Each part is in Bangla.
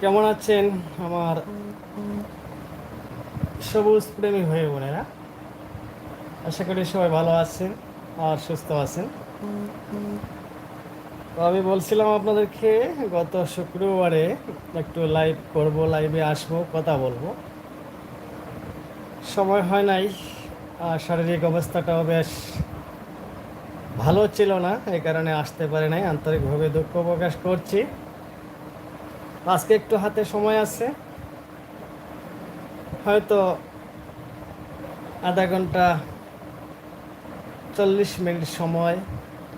কেমন আছেন? আমার সবুজ প্রেমী হয়ে বোনেরা, আশা করি সবাই ভালো আছেন আর সুস্থ আছেন। তো আমি বলছিলাম আপনাদেরকে, গত শুক্রবারে একটু লাইভ করব লাইভে আসব, কথা বলব। সময় হয় নাই, আর শারীরিক অবস্থাটাও বেশ ভালো ছিল না, এই কারণে আসতে পারে নাই। আন্তরিকভাবে দুঃখ প্রকাশ করছি। আজকে একটু হাতে সময় আছে। হয়তো আধা ঘণ্টা চল্লিশ মিনিট সময়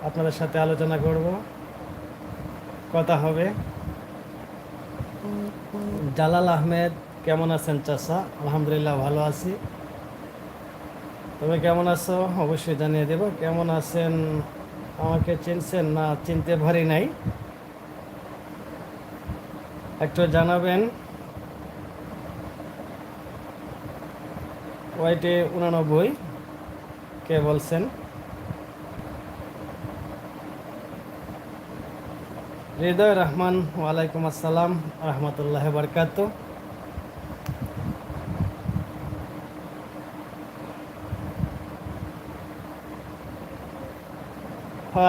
আপনাদের সাথে আলোচনা করব। কথা হবে। জালাল আহমেদ, কেমন আছেন চাচা? আলহামদুলিল্লাহ ভালো আছি। তুমি কেমন আছো? অবশ্যই জানিয়ে দেব। কেমন আছেন? আমাকে চিনছেন না? চিনতে পারি নাই। একটু জানাবেন ওয়াইটে উনানব্বই, কে বলছেন? হৃদয় রহমান, ওয়ালাইকুম আসসালাম, রহমতুল্লাহ বরকাত।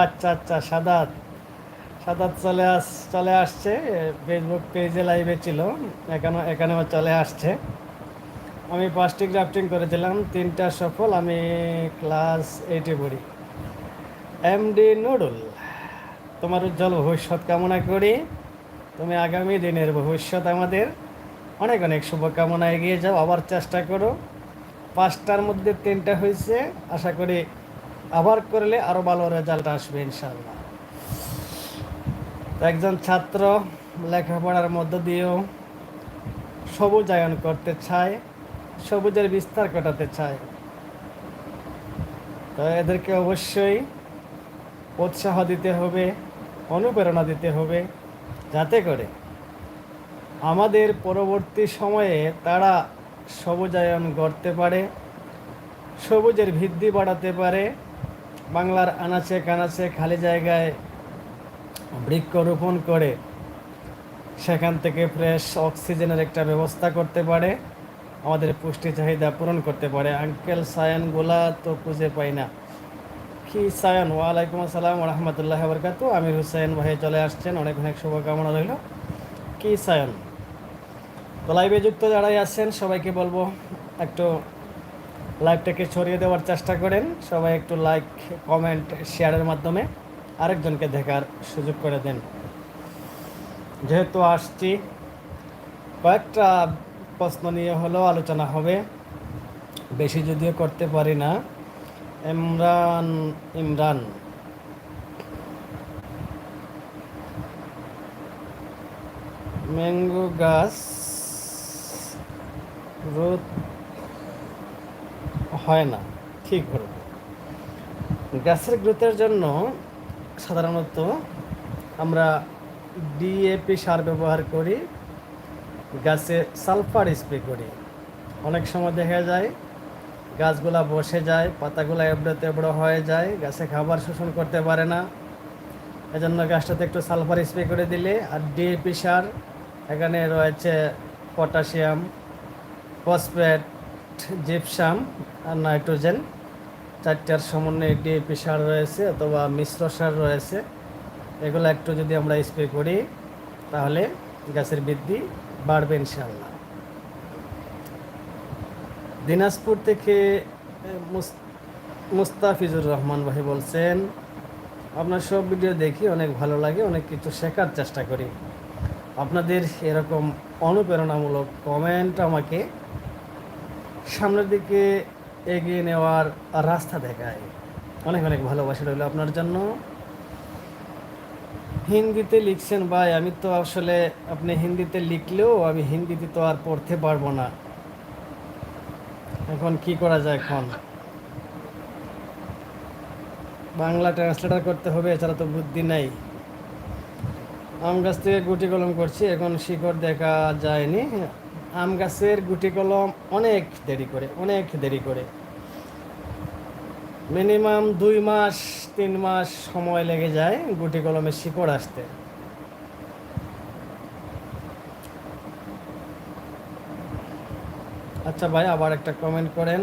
আচ্ছা আচ্ছা সাদাত। সাদাত চলে আস, চলে আসছে ফেসবুক পেজে লাইভে ছিল, এখানে, এখানেও চলে আসছে। আমি পাঁচটি গ্রাফটিং করেছিলাম তিনটা সফল, আমি ক্লাস এইটে পড়ি। এমডি নুডুল তোমার উজ্জ্বল ভবিষ্যৎ কামনা করি। তুমি আগামী দিনের ভবিষ্যৎ আমাদের অনেক অনেক শুভকামনা এগিয়ে যাও, আবার চেষ্টা করো। পাঁচটার মধ্যে তিনটা হয়েছে, আশা করি আবার করলে আরও ভালো রেজাল্ট আসবে ইনশাল্লাহ একজন ছাত্র লেখাপড়ার মধ্য দিয়েও সবুজায়ন করতে চায়, সবুজের বিস্তার ঘটাতে চায়। তো এদেরকে অবশ্যই উৎসাহ দিতে হবে, অনুপ্রেরণা দিতে হবে, যাতে করে আমাদের পরবর্তী সময়ে তারা সবুজায়ন গড়তে পারে, সবুজের ভিত্তি বাড়াতে পারে, বাংলার আনাচে কানাচে খালি জায়গায় বৃক্ষরোপণ করে সেখান থেকে ফ্রেশ অক্সিজেনের একটা ব্যবস্থা করতে পারে, আমাদের পুষ্টি চাহিদা পূরণ করতে পারে। আঙ্কেল সায়ানগুলা তো খুঁজে পাই না। কি সায়ন? ওয়ালাইকুম আসসালাম রহমতুল্লাহ বরকাত আমির হুসাইন ভাই চলে আসছেন। অনেক অনেক শুভকামনা রইল। কি সায়ন? তো লাইভে যুক্ত যারাই আছেন, সবাইকে বলব একটু লাইভটাকে ছড়িয়ে দেওয়ার চেষ্টা করেন। সবাই একটু লাইক কমেন্ট শেয়ারের মাধ্যমে। আরেকজনকে দেখার সুযোগ করে দেন। যেহেতু আসছি, কয়েকটা প্রশ্ন নিয়ে হলেও আলোচনা হবে। বেশি যদিও করতে পারি না। ইমরান ইমরান। ম্যাঙ্গো গাছ, রোদ হয় না। ঠিক হলো। গাছের গ্রোথের জন্য সাধারণত আমরা ডিএপি সার ব্যবহার করি, গাছে সালফার স্প্রে করি। অনেক সময় দেখা যায়, গাছগুলা বসে যায়, পাতাগুলো এবড়ো তেবড়ো হয়ে যায়, গাছে খাবার শোষণ করতে পারে না। এজন্য গাছটাতে একটু সালফার স্প্রে করে দিলে, আর ডিএপি সার এখানে রয়েছে পটাশিয়াম, ফসফেট, জিপসাম আর নাইট্রোজেন। চারটার সমন্বয়ে ডিএপি সার রয়েছে অথবা মিশ্র সার রয়েছে। এগুলো একটু যদি আমরা স্প্রে করি, তাহলে গাছের বৃদ্ধি বাড়বে ইনশাল্লাহ দিনাজপুর থেকে মুস- মুস্তাফিজুর রহমান ভাই বলছেন, আপনার সব ভিডিও দেখি অনেক ভালো লাগে, অনেক কিছু শেখার চেষ্টা করি। আপনাদের এরকম অনুপ্রেরণামূলক কমেন্ট আমাকে সামনের দিকে এগিয়ে নেওয়ার রাস্তা দেখায়। অনেক অনেক ভালোবাসা রইল আপনার জন্য। হিন্দিতে লিখছেন, ভাই, আমি তো আসলে আপনি হিন্দিতে লিখলেও আমি হিন্দিতে তো আর পড়তে পারব না। এখন কি করা যায় এখন? বাংলা ট্রান্সলেটার করতে হবে, এছাড়া তো বুদ্ধি নাই। আম গাছ থেকে গুটি কলম করছি, এখন শিকড় দেখা যায়নি। আম গাছের গুটি কলম অনেক দেরি করে, অনেক দেরি করে। মিনিমাম দুই মাস, তিন মাস সময় লেগে যায় গুটি কলমে শিকড় আসতে। আচ্ছা ভাই, আবার একটা কমেন্ট করেন।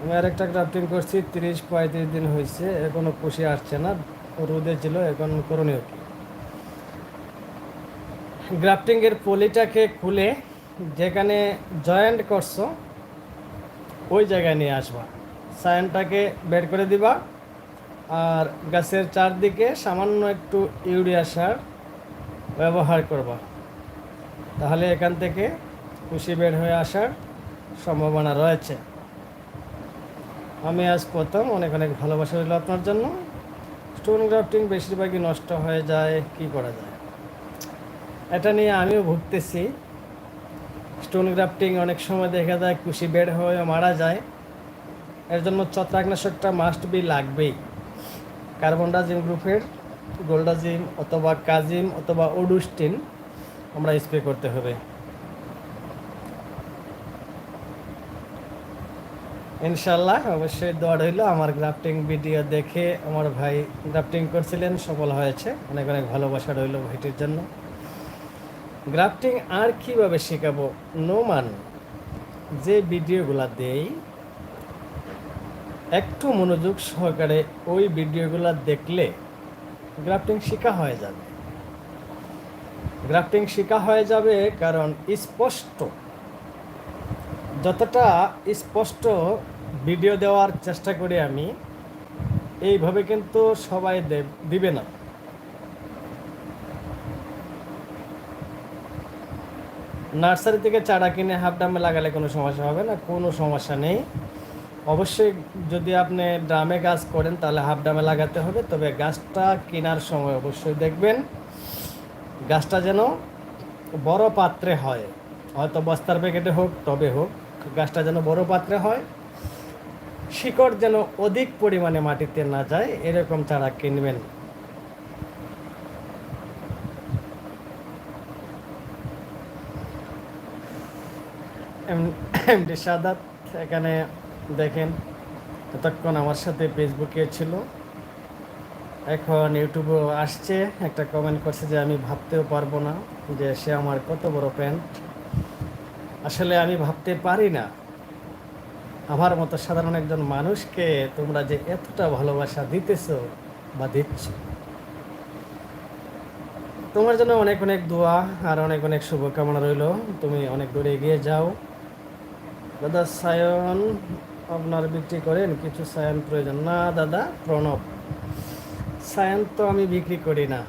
আমি আর একটা গ্রাফটিং করছি, তিরিশ পঁয়ত্রিশ দিন হয়েছে এখনও কুশি আসছে না, রোদে ছিল, এখন করণীয় কী? গ্রাফটিংয়ের পলিটাকে খুলে যেখানে জয়েন্ট করছ, ওই জায়গায় নিয়ে আসবা। সায়ানটাকে বের করে দিবা, আর গাছের চারদিকে সামান্য একটু ইউরিয়া সার ব্যবহার করবা। তাহলে এখান থেকে খুশি বের হয়ে আসার সম্ভাবনা রয়েছে। আমি আজ প্রথম, অনেক অনেক ভালোবাসা রইল আপনার জন্য। স্টোন গ্রাফটিং বেশিরভাগই নষ্ট হয়ে যায়, কি করা যায়? এটা নিয়ে আমিও ভুগতেছি। স্টোন গ্রাফটিং অনেক সময় দেখা যায় কুশি বের হয়ে মারা যায়। এর জন্য ছত্রাকনাশকটা মাস্ট বি লাগবেই। কার্বনডাজিম গ্রুপের গোল্ডাজিম অথবা কাজিম অথবা ওডুস্টিন আমরা স্প্রে করতে হবে। ইনশাল্লাহ অবশ্যই দোয়া রইল আমার গ্রাফটিং ভিডিও দেখে আমার ভাই গ্রাফটিং করছিলেন, সফল হয়েছে। অনেক অনেক ভালোবাসা রইল ভাইটির জন্য। গ্রাফটিং আর কীভাবে শেখাবো? নোমান, যে ভিডিওগুলো দেই, একটু মনোযোগ সহকারে ওই ভিডিওগুলো দেখলে গ্রাফটিং শেখা হয়ে যাবে। গ্রাফটিং শেখা হয়ে যাবে কারণ স্পষ্ট। যতটা স্পষ্ট ভিডিও দেওয়ার চেষ্টা করি আমি, এইভাবে কিন্তু সবাই দিবে না। নার্সারি থেকে চারা কিনে হাফ ডামে লাগালে কোনো সমস্যা হবে না? কোনো সমস্যা নেই। অবশ্যই যদি আপনি ড্রামে গাছ করেন, তাহলে হাফ ডামে লাগাতে হবে। তবে গাছটা কেনার সময় অবশ্যই দেখবেন, গাছটা যেন বড় পাত্রে হয়। হয়তো বস্তার প্যাকেটে হোক তবে হোক, গাছটা যেন বড় পাত্রে হয়। শিকড় যেন অধিক পরিমাণে মাটিতে না যায়, এরকম চারা কিনবেন। এমডি সাদাত, এখানে দেখেন এতক্ষণ আমার সাথে ফেসবুকে ছিল। এখন ইউটিউবেও আসছে, একটা কমেন্ট করছে যে আমি ভাবতেও পারব না যে সে আমার কত বড় প্যান্ট আসলে আমি ভাবতে পারি না। আমার মতো সাধারণ একজন মানুষকে তোমরা যে এতটা ভালোবাসা দিতেছো বা দিচ্ছ। তোমার জন্য অনেক অনেক দোয়া আর অনেক অনেক শুভকামনা রইল। তুমি অনেক দূরে এগিয়ে যাও। দাদা, সায়ন আপনার বিক্রি করেন, কিছু সায়ন প্রয়োজন। না, দাদা, প্রণব। সায়ন তো আমি বিক্রি করি না।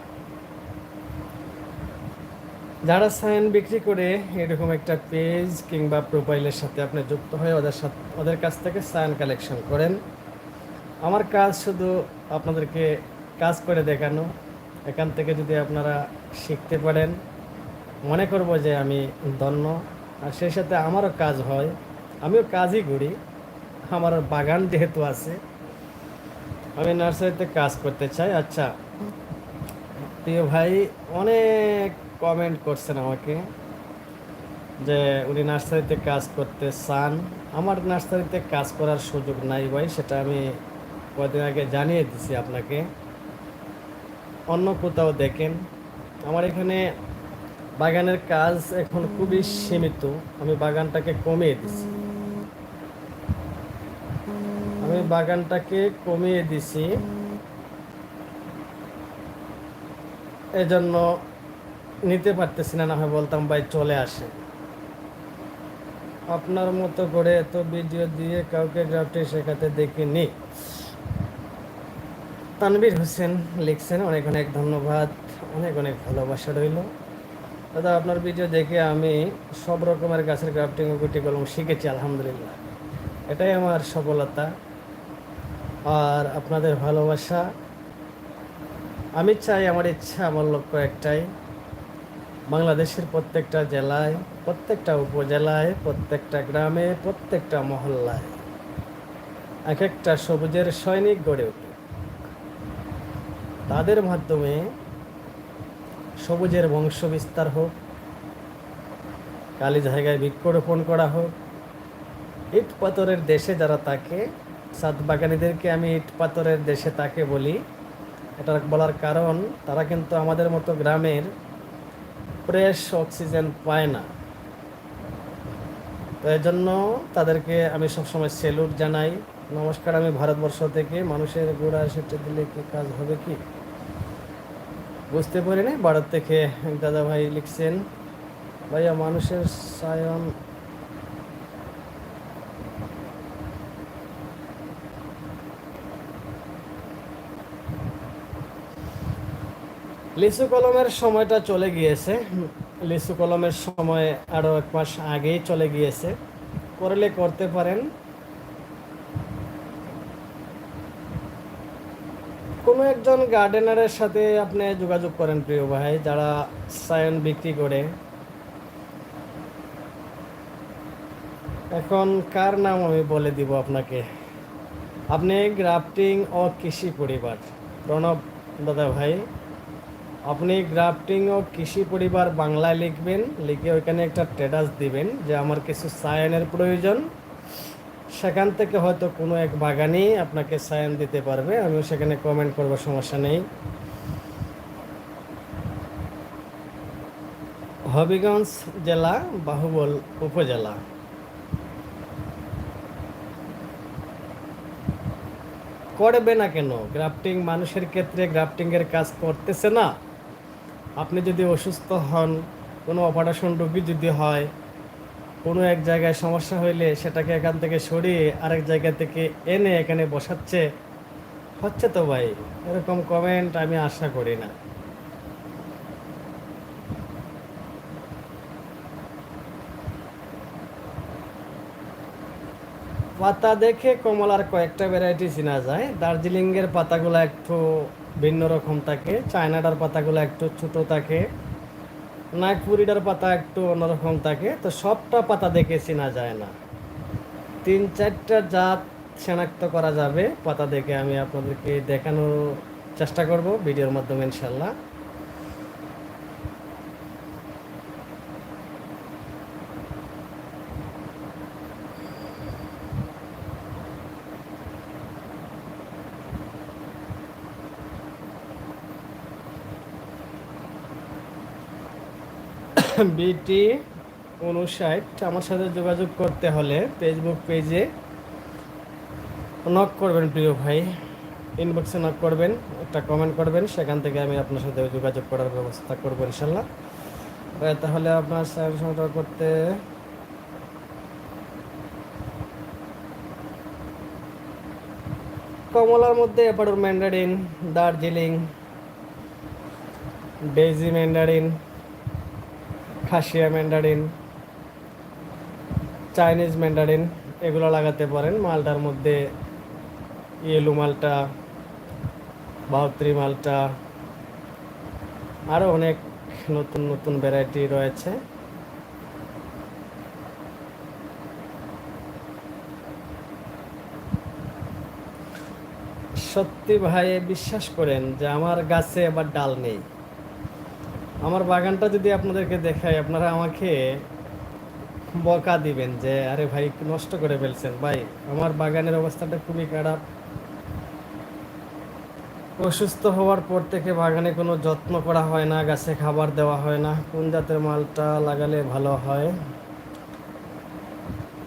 যারা সায়ন বিক্রি করে, এরকম একটা পেজ কিংবা প্রোফাইলের সাথে আপনি যুক্ত হয়ে ওদের সাথে, ওদের কাছ থেকে সায়ন কালেকশন করেন। আমার কাজ শুধু আপনাদেরকে কাজ করে দেখানো। এখান থেকে যদি আপনারা শিখতে পারেন, মনে করব যে আমি ধন্য। আর সেই সাথে আমারও কাজ হয়। আমিও কাজই করি। আমার বাগান যেহেতু আছে, আমি নার্সারিতে কাজ করতে চাই। আচ্ছা প্রিয় ভাই, অনেক কমেন্ট করছেন আমাকে যে উনি নার্সারিতে কাজ করতে চান। আমার নার্সারিতে কাজ করার সুযোগ নাই ভাই, সেটা আমি কদিন আগে জানিয়ে দিছি আপনাকে। অন্য কোথাও দেখেন, আমার এখানে বাগানের কাজ এখন খুবই সীমিত। আমি বাগানটাকে কমিয়ে দিছি। আমি বাগানটাকে কমিয়ে দিছি। এজন্য নিতে পারতেছি না হয় বলতাম, ভাই, চলে আসে। আপনার মতো করে এত ভিডিও দিয়ে কাউকে গ্রাফটে শেখাতে দেখিনি। তানবীর হোসেন লিখছেন, অনেক অনেক ধন্যবাদ। অনেক অনেক ভালোবাসা রইল। দাদা, আপনার ভিডিও দেখে আমি সব রকমের গাছের গ্রাফটিং গুটি কলম শিখেছি, আলহামদুলিল্লাহ। এটাই আমার সফলতা। আর আপনাদের ভালোবাসা। আমি চাই আমার ইচ্ছা, আমার লক্ষ্য একটাই, বাংলাদেশের প্রত্যেকটা জেলায়, প্রত্যেকটা উপজেলায়, প্রত্যেকটা গ্রামে, প্রত্যেকটা মহল্লায় এক একটা সবুজের সৈনিক গড়ে উঠে তাদের মাধ্যমে সবুজের বংশ বিস্তার হোক কালী জায়গায় বৃক্ষরোপণ করা হোক ইট পাথরের দেশে যারা থাকে সাত বাগানিদেরকে আমি ইট পাথরের দেশে তাকে বলি। এটা বলার কারণ, তারা কিন্তু আমাদের মতো গ্রামের ফ্রেশ অক্সিজেন পায় না। তো এই জন্য তাদেরকে আমি সবসময় সেলুট জানাই। নমস্কার, আমি ভারতবর্ষ থেকে। মানুষের গোড়া সেটা দিলে কি কাজ হবে কি? বুঝতে পারিনি, ভারত থেকে দাদা ভাই লিখছেন, ভাইয়া, মানুষের সায়ন লিচু কলমের সময়টা চলে গিয়েছে। লিচু কলমের সময় আরও এক মাস আগেই চলে গিয়েছে। করলে করতে পারেন। কোনো একজন গার্ডেনারের সাথে আপনি যোগাযোগ করেন প্রিয় ভাই, যারা সায়ন বিক্রি করে। এখন কার নাম আমি বলে দিব আপনাকে? আপনি গ্রাফটিং ও কৃষি পরিবার। প্রণব দাদা ভাই। আপনি গ্রাফটিং ও কৃষি পরিবার বাংলায় লিখবেন, লিখে ওইখানে একটা স্ট্যাটাস দিবেন যে আমার কিছু সায়নের প্রয়োজন। সেখান থেকে হয়তো কোনো এক বাগানই আপনাকে সায়ন দিতে পারবে, আমিও সেখানে কমেন্ট করব, সমস্যা নেই। হবিগঞ্জ জেলা, বাহুবল উপজেলা। করবে না কেন? গ্রাফটিং মানুষের ক্ষেত্রে গ্রাফটিংয়ের কাজ করতেছে না। আপনি যদি অসুস্থ হন, কোনো অপারেশন রোগী যদি হয়, কোনো এক জায়গায় সমস্যা হইলে সেটাকে এখান থেকে সরিয়ে আরেক জায়গা থেকে এনে এখানে বসাচ্ছে, হচ্ছে তো ভাই, এরকম কমেন্ট আমি আশা করি না। পাতা দেখে কমলার কয়েকটা ভ্যারাইটি চেনা যায়। দার্জিলিংয়ের পাতাগুলো একটু ভিন্ন রকম থাকে, চায়নাটার পাতাগুলো একটু ছোট থাকে, নাগপুরিটার পাতা একটু অন্যরকম থাকে, তো সবটা পাতা দেখে চেনা যায় না। তিন চারটা জাত শনাক্ত করা যাবে, পাতা দেখে আমি আপনাদেরকে দেখানোর চেষ্টা করব, ভিডিওর মাধ্যমে ইনশাল্লাহ বিটি উনষাট। আমার সাথে যোগাযোগ করতে হলে ফেসবুক পেজে নক করবেন প্রিয় ভাই। ইনবক্সে নক করবেন, একটা কমেন্ট করবেন, সেখান থেকে আমি আপনার সাথে যোগাযোগ করার ব্যবস্থা করব ইনশাল্লাহ। তাহলে আপনার সংগ্রহ করতে কমলার মধ্যে এপাডোর mandarin Darjeeling daisy mandarin Khasia mandarin Chinese mandarin এগুলো লাগাতে পারেন। মালটার মধ্যে ইয়েলো মালটা বাহত্রি মালটা আরও অনেক নতুন নতুন ভ্যারাইটি রয়েছে। সত্যি ভাই, বিশ্বাস করেন যে আমার গাছে আবার ডাল নেই। আমার বাগানটা যদি আপনাদেরকে দেখাই, আপনারা আমাকে বকা দিবেন যে, আরে ভাই, নষ্ট করে ফেলছেন। ভাই, আমার বাগানের অবস্থাটা খুবই খারাপ। অসুস্থ হওয়ার পর থেকে বাগানে কোনো যত্ন করা হয় না, গাছে খাবার দেওয়া হয় না। কোন জাতের মালটা লাগালে ভালো হয়?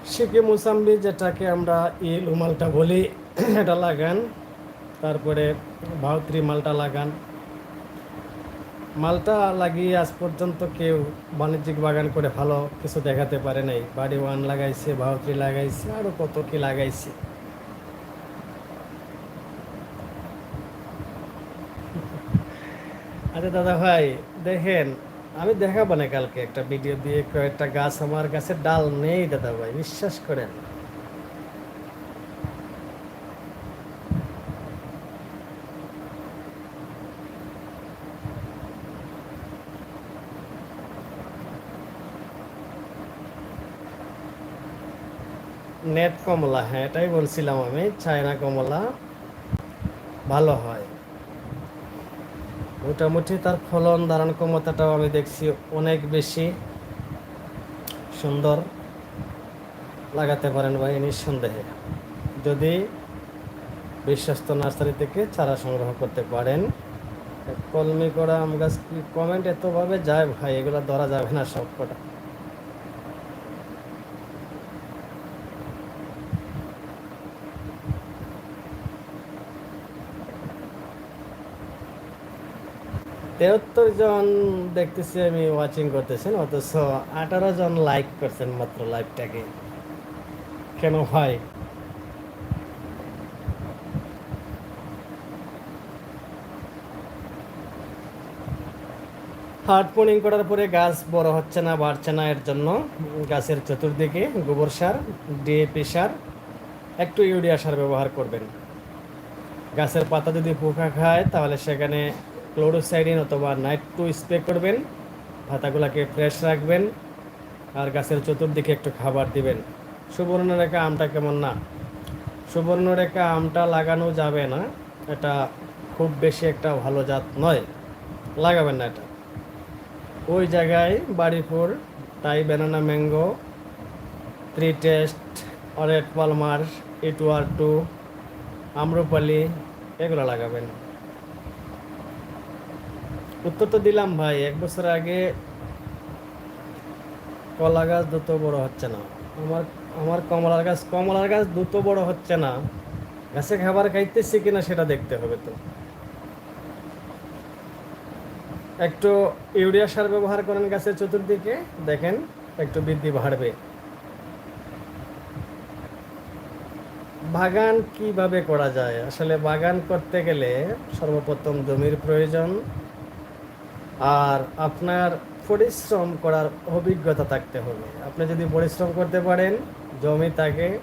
শিকে মুসাম্বি, যেটাকে আমরা ইলু মালটা বলি, এটা লাগান। তারপরে ভাউত্রি মালটা লাগান। মালটা লাগিয়ে আজ পর্যন্ত কেউ বাণিজ্যিক বাগান করে ভালো কিছু দেখাতে পারে নাই। বাড়ি ওয়ান লাগাইছে ভাউত্রি লাগাইছে আরও কত কি লাগাইছে। আচ্ছা দাদা ভাই, দেখেন, আমি দেখাবো না কালকে একটা ভিডিও দিয়ে কয়েকটা গাছ, আমার গাছে ডাল নেই দাদা ভাই, বিশ্বাস করেন। নেট কমলা হ্যাঁ এটাই বলছিলাম আমি, চায়না কমলা ভালো হয়। মোটামুটি তার ফলন ধারণ ক্ষমতাটাও আমি দেখছি অনেক বেশি সুন্দর লাগাতে পারেন ভাই, নিঃসন্দেহে। যদি বিশ্বস্ত নার্সারি থেকে চারা সংগ্রহ করতে পারেন, কলমি করা আম গাছ কমেন্ট এতভাবে যায় ভাই? এগুলো ধরা যাবে না সব কটা তেহাত্তর জন দেখতেছি আমি ওয়াচিং করতেছেন, অথচ আঠারো জন লাইক করছেন মাত্র লাইভটাকে কেন হয়? হার্ড পোনিং করার পরে গাছ বড় হচ্ছে না, বাড়ছে না এর জন্য গাছের চতুর্দিকে গোবর সার ডিএপি সার, একটু ইউরিয়া সার ব্যবহার করবেন। গাছের পাতা যদি পোকা খায়, তাহলে সেখানে ক্লোরোসাইডিন অথবা নাইট টু স্প্রে করবেন পাতাগুলোকে ফ্রেশ রাখবেন আর গাছের চতুর্দিকে একটু খাবার দিবেন। সুবর্ণরেখা আমটা কেমন না? সুবর্ণরেখা আমটা লাগানো যাবে না, এটা খুব বেশি একটা ভালো জাত নয়, লাগাবেন না এটা। ওই জায়গায় বাড়িপুর তাই banana mango three test অরেট Palmer E two R two Amrapali এগুলো লাগাবেন। উত্তর তো দিলাম ভাই, এক বছর আগে কলা গাছ দ্রুত বড় হচ্ছে না। আমার আমার কমলার গাছ কমলার গাছ দ্রুত বড় হচ্ছে না। গাছে খাবার খাইতেছি কিনা সেটা দেখতে হবে তো। একটু ইউরিয়া সার ব্যবহার করেন গাছের চতুর্দিকে, দেখেন একটু বৃদ্ধি বাড়বে। বাগান কীভাবে করা যায়? আসলে বাগান করতে গেলে সর্বপ্রথম জমির প্রয়োজন আর আপনার পরিশ্রম করার অভিজ্ঞতা থাকতে হবে। আপনি যদি পরিশ্রম করতে পারেন, জমি তাকে,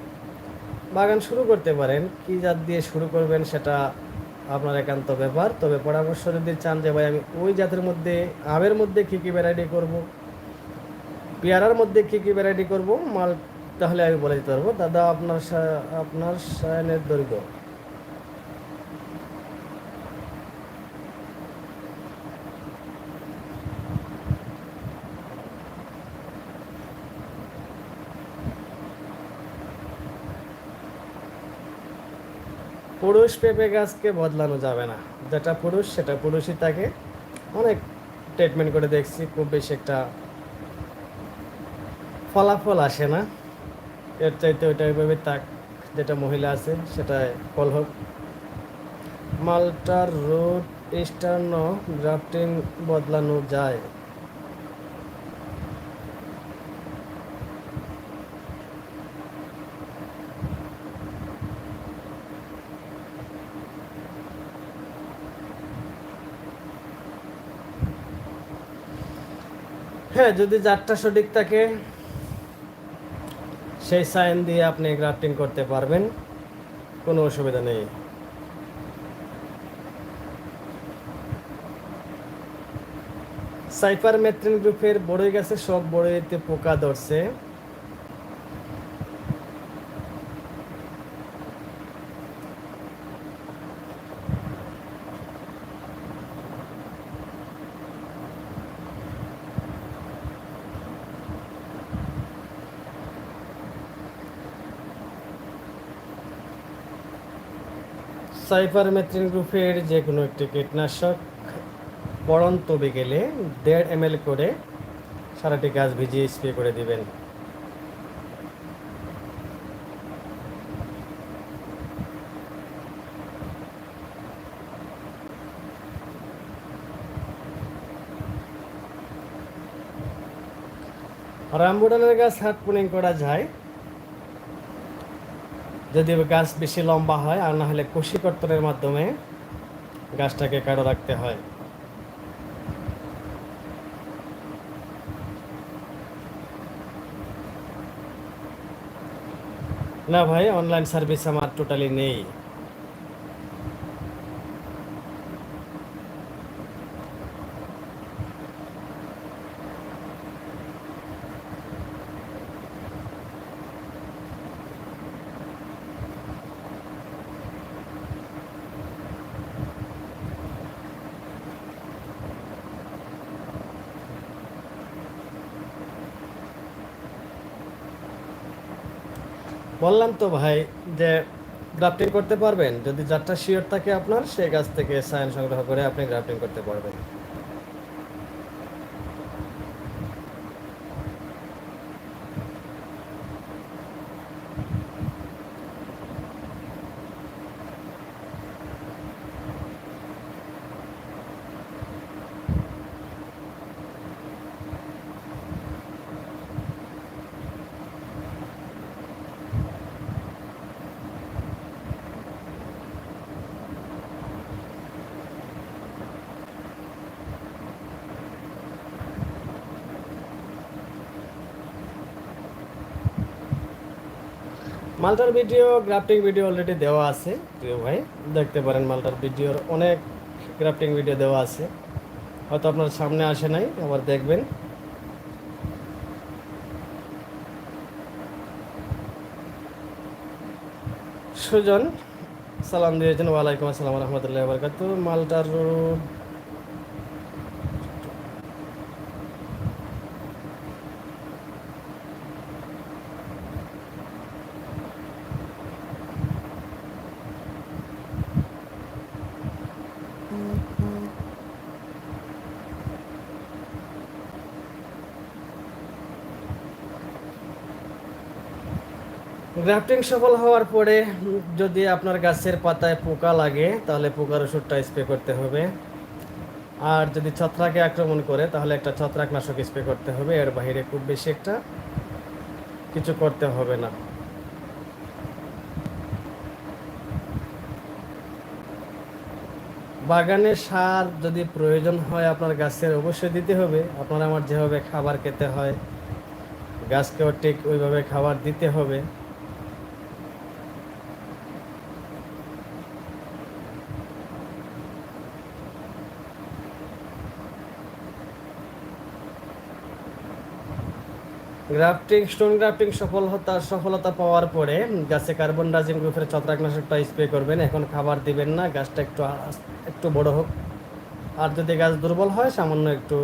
বাগান শুরু করতে পারেন, কি জাত দিয়ে শুরু করবেন সেটা আপনার একান্ত ব্যাপার। তবে পরামর্শ যদি চান যে, ভাই, আমি ওই জাতের মধ্যে, আমের মধ্যে কী কী ভ্যারাইটি করব? পেয়ারার মধ্যে কী কী ভ্যারাইটি করব? মাল তাহলে আমি বলে দিতে পারব। দাদা, আপনার আপনার সায়নের দৈর্ঘ্য। পুরুষ পেঁপে গাছকে বদলানো যাবে না। যেটা পুরুষ, সেটা পুরুষই থাকে অনেক ট্রিটমেন্ট করে দেখছি। খুব বেশি একটা ফলাফল আসে না। এর চাইতে ওইটা ওইভাবে তাক যেটা মহিলা আছে সেটা ফল হোক। মালটার রোড ইস্টার্ন গ্রাফটিং বদলানো যায়। হ্যাঁ যদি জাতটা সঠিক থাকে, সেই সাইন দিয়ে আপনি গ্রাফটিং করতে পারবেন। কোনো অসুবিধা নেই। সাইফার মেট্রিন গ্রুপের বড়ই গাছে, সব বড়ইতে পোকা ধরছে। সাইফার মেথ্রিন গ্রুপের যে কোনো একটি কীটনাশক পড়ন্ত বিকেলে দেড় এম করে সারাটি গাছ ভিজিয়ে স্প্রে করে দিবেন। রামবুডালের গাছ হাত পুনিং করা যায়। যদি গাছ বেশি লম্বা হয়, আর না হলে কুশি কর্তনের মাধ্যমে গাছটাকে কাটো রাখতে হয়। না ভাই অনলাইন সার্ভিস আমার টোটালি নেই। বললাম তো ভাই যে গ্রাফটিং করতে পারবেন। যদি যাত্রা শিওর থাকে আপনার, সেই গাছ থেকে সায়ন সংগ্রহ করে আপনি গ্রাফটিং করতে পারবেন। মালটার ভিডিও গ্রাফটিং ভিডিও অলরেডি দেওয়া আছে, প্রিয় ভাই। দেখতে পারেন মালটার ভিডিওর অনেক গ্রাফটিং ভিডিও দেওয়া আছে। হয়তো আপনার সামনে আসে নাই, আবার দেখবেন। সুজন, সালাম দিয়েছেন। ওয়ালাইকুম আসসালাম রহমতুল্লাহ বরকাত মালটার গ্রাফটিং সফল হওয়ার পরে যদি আপনার গাছের পাতায় পোকা লাগে, তাহলে পোকার ওষুধটা স্প্রে করতে হবে। আর যদি ছত্রাকে আক্রমণ করে, তাহলে একটা ছত্রাকনাশক স্প্রে করতে হবে। এর বাইরে খুব বেশি একটা কিছু করতে হবে না। বাগানে সার যদি প্রয়োজন হয় আপনার গাছের, অবশ্যই দিতে হবে। আপনার আমার যেভাবে খাবার খেতে হয়, গাছকেও ঠিক ওইভাবে খাবার দিতে হবে। গ্রাফটিং স্টোন গ্রাফটিং সফলতা সফলতা পাওয়ার পরে গাছে কার্বন ডাইজিং গ্রুপের ছত্রাকনাশকটা স্প্রে করবেন। এখন খাবার দিবেন না, গাছটা একটু একটু বড় হোক। আর যদি গাছ দুর্বল হয়, সামান্য একটু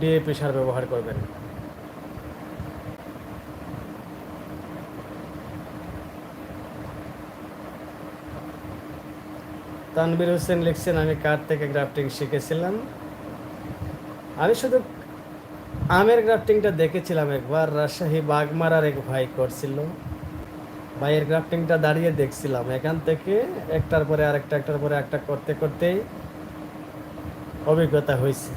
ডিএপি সার ব্যবহার করবেন। তানবির হোসেন লিখছেন, আমি কার থেকে গ্রাফটিং শিখেছিলাম? আমি শুধু আমের গ্রাফটিংটা দেখেছিলাম একবার, রাজশাহী বাগমারার এক ভাই করছিল। ভাইয়ের গ্রাফটিংটা দাঁড়িয়ে দেখছিলাম, এখান থেকে একটার পরে আরেকটা, একটার পরে একটা করতে করতেই অভিজ্ঞতা হয়েছে।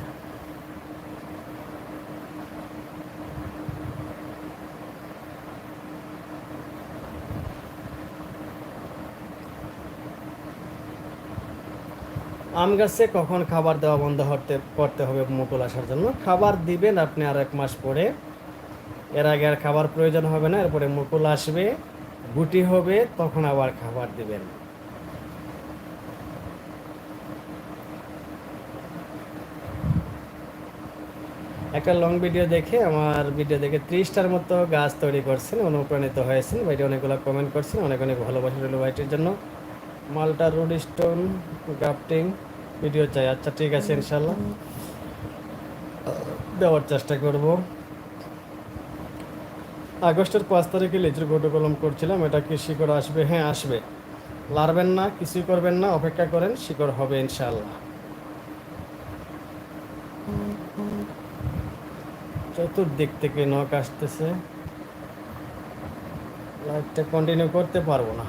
আম গাছে কখন খাবার দেওয়া বন্ধ করতে করতে হবে মুকুল আসার জন্য? খাবার দিবেন আপনি আর এক মাস পরে। এর আগে আর খাবার প্রয়োজন হবে না, এরপরে মুকুল আসবে, গুটি হবে, তখন আবার খাবার দিবেন। একটা লং ভিডিও দেখে, আমার ভিডিও দেখে ত্রিশটার মতো গাছ তৈরি করছেন, অনুপ্রাণিত হয়েছেন। ভাইটি অনেকগুলো কমেন্ট করছেন, অনেক অনেক ভালোবাসা রইল ভাইটির জন্য। মালটা রোড স্টোন গ্রাফটিং। ভিডিও চাই। আচ্ছা ঠিক আছে ইনশাল্লাহ দেওয়ার চেষ্টা করব। আগস্টের পাঁচ তারিখে লিচুর গোটো কলম করছিলাম। এটা কি শিকড় আসবে? হ্যাঁ আসবে। লারবেন না, কিছুই করবেন না, অপেক্ষা করেন, শিকড় হবে ইনশাল্লাহ চতুর্দিক থেকে নখ আসতেছে। লাইটটা কন্টিনিউ করতে পারব না।